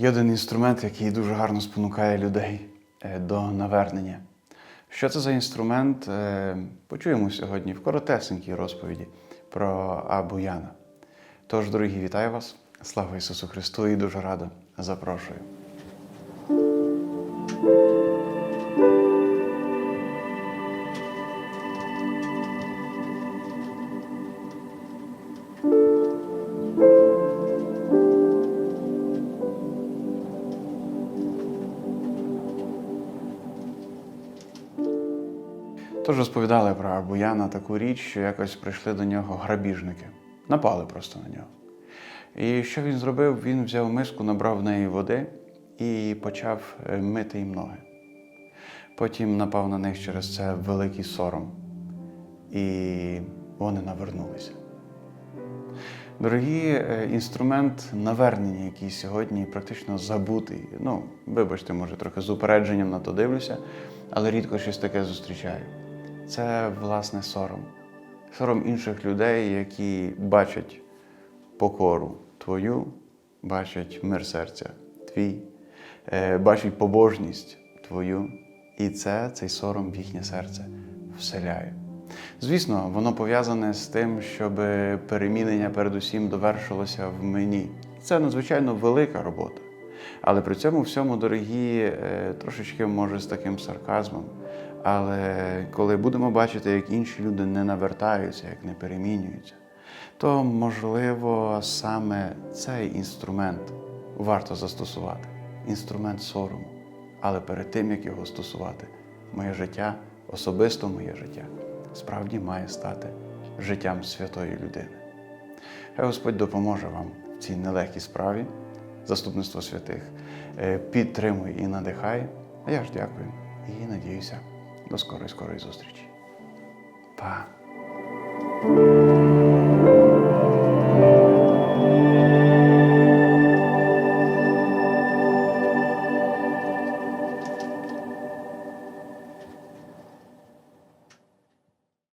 Є один інструмент, який дуже гарно спонукає людей е, до навернення. Що це за інструмент? Е, Почуємо сьогодні в коротесенькій розповіді про Абу Яна. Тож, дорогі, вітаю вас! Слава Ісусу Христу і дуже радо запрошую. Тож розповідали про Арбуяна таку річ, що якось прийшли до нього грабіжники, напали просто на нього. І що він зробив? Він взяв миску, набрав в неї води і почав е, мити їм ноги. Потім напав на них через це великий сором, і вони навернулися. Дорогі, е, інструмент навернення, який сьогодні практично забутий. Ну, вибачте, може, трохи з упередженням на то дивлюся, але рідко щось таке зустрічаю. Це власне сором. Сором інших людей, які бачать покору твою, бачать мир серця твій, е, бачать побожність твою, і це цей сором в їхнє серце вселяє. Звісно, воно пов'язане з тим, щоб перемінення передусім довершилося в мені. Це надзвичайно велика робота. Але при цьому всьому, дорогі, е, трошечки може з таким сарказмом. Але коли будемо бачити, як інші люди не навертаються, як не перемінюються, то можливо саме цей інструмент варто застосувати інструмент сорому. Але перед тим, як його стосувати, моє життя, особисто моє життя, справді має стати життям святої людини. Хай Господь допоможе вам в цій нелегкій справі, заступництво святих, Підтримуй і надихай. А я ж дякую і надіюся до скорої скорої зустрічі. Па!